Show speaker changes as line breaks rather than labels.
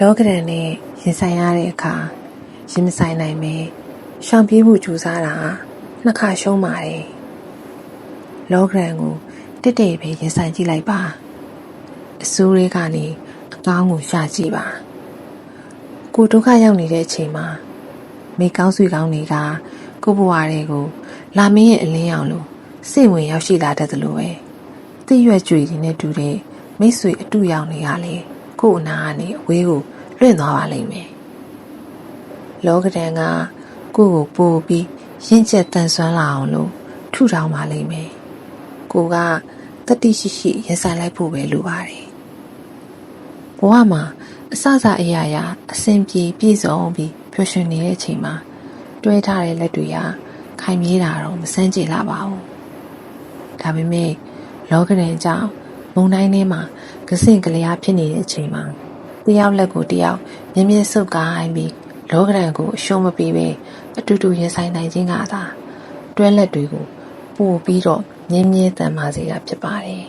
လောကရန်နဲ့ရင်ဆိုင်ရတဲ့အခါရင်မဆိုင်နိုင်ပဲရှောင်ပြေးမှုကြိုးစားတာနှစ်ခါရှုံးပါတယ်လောကရန်ကိုတစ်တဲ့ပဲရင်ဆိုင်ကြည့်လိုက်ပါအစိုးရကနေအကောင်းကိုရှာကြည့်ပါကိုဒုက္ခရောက်နေတဲ့အချိန်မှာမိကောင်းဆွေကောင်းတွေကကိုဘဝတွေကိုလာမင်းရဲ့အလင်းရောင်လိုစိတ်ဝင်ရောက်ရှိလာတတ်သလိုပဲသိရွက်ကြွေတွေနဲ့တူတဲ့မိတ်ဆွေအတူရောင်တွေကလေ ကို့အနာကနေအဝေးကိုလွင့်သွားပါလိမ့်မယ်လောကဒန်ကကိုယ့်ကိုပို့ပြီးရင့်ကျက်တန်ဆွမ်းလာအောင်လို့ထူထောင်ပါလိမ့်မယ်ကိုကတတိရှိရှိရင်ဆိုင်လိုက်ဖို့ပဲလိုပါတယ်ဘဝမှာအစစအရာရာအစဉ်ပြေပြည့်စုံပြီးပျော်ရွှင်နေတဲ့အချိန်မှာတွဲထားတဲ့လက်တွေဟာခိုင်မြေးတာတော့မစမ်းကြည့်လာပါဘူးဒါပေမဲ့လောကဒန်ကြောင့် မုံတိုင်းထဲမှာကစင့်ကလျားဖြစ်နေတဲ့အချိန်မှာတယောက်လက်ကိုတယောက်မြင်းမြင်းဆုပ်ကိုင်းပြီးလောကဒန်ကိုအရှုံးမပေးပဲအတူတူရင်ဆိုင်နိုင်ခြင်းကသာတွဲလက်တွေကိုပို့ပြီးတော့မြင်းမြင်းတန်ပါစေတာဖြစ်ပါတယ်